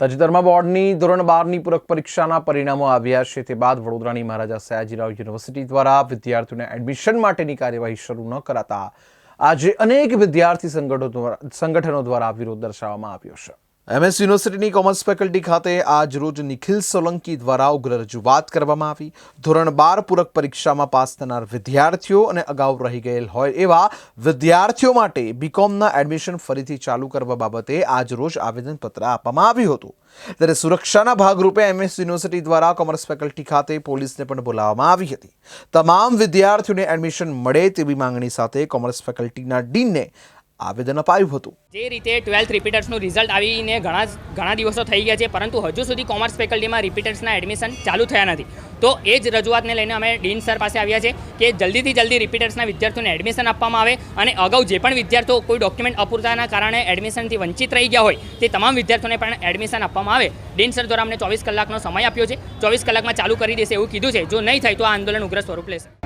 તાજેતરમાં બોર્ડની ધોરણ બારની પૂરક પરીક્ષાના પરિણામો આવ્યા છે. તે બાદ વડોદરાની મહારાજા સયાજીરાવ યુનિવર્સિટી દ્વારા વિદ્યાર્થીઓને એડમિશન માટેની કાર્યવાહી શરૂ ન કરાતા આજે અનેક વિદ્યાર્થી સંગઠનો દ્વારા વિરોધ દર્શાવવામાં આવ્યો છે. એમએસ યુનિવર્સિટીની કોમર્સ ફેકલ્ટી ખાતે આજ રોજ નિખિલ સોલંકી દ્વારા ઉગ્ર રજૂઆત કરવામાં આવી. ધોરણ બાર પૂરક પરીક્ષામાં પાસ થનાર વિદ્યાર્થીઓ અને અગાઉ રહી ગયેલ હોય એવા વિદ્યાર્થીઓ માટે બીકોમના એડમિશન ફરીથી ચાલુ કરવા બાબતે આજ રોજ આવેદનપત્ર આપવામાં આવ્યું હતું. ત્યારે સુરક્ષાના ભાગરૂપે એમએસ યુનિવર્સિટી દ્વારા કોમર્સ ફેકલ્ટી ખાતે પોલીસને પણ બોલાવવામાં આવી હતી. તમામ વિદ્યાર્થીઓને એડમિશન મળે તેવી માંગણી સાથે કોમર્સ ફેકલ્ટીના ડીનને આવેદન અપાયું હતું. જે રીતે ટ્વેલ્થ રિપીટર્સનું રિઝલ્ટ આવીને ઘણા ઘણા દિવસો થઈ ગયા છે, પરંતુ હજુ સુધી કોમર્સ ફેકલ્ટીમાં રિપીટર્સના એડમિશન ચાલુ થયા નથી. તો એ જ રજૂઆતને લઈને અમે ડીન સર પાસે આવ્યા છે કે જલ્દીથી જલ્દી રિપીટર્સના વિદ્યાર્થીઓને એડમિશન આપવામાં આવે અને અગાઉ જે પણ વિદ્યાર્થીઓ કોઈ ડોક્યુમેન્ટ અપૂરતાના કારણે એડમિશનથી વંચિત રહી ગયા હોય, તે તમામ વિદ્યાર્થીઓને પણ એડમિશન આપવામાં આવે. ડીન સર દ્વારા અમને ચોવીસ કલાકનો સમય આપ્યો છે. ચોવીસ કલાકમાં ચાલુ કરી દેશે એવું કીધું છે. જો નહીં થાય તો આ આંદોલન ઉગ્ર સ્વરૂપ લેશે.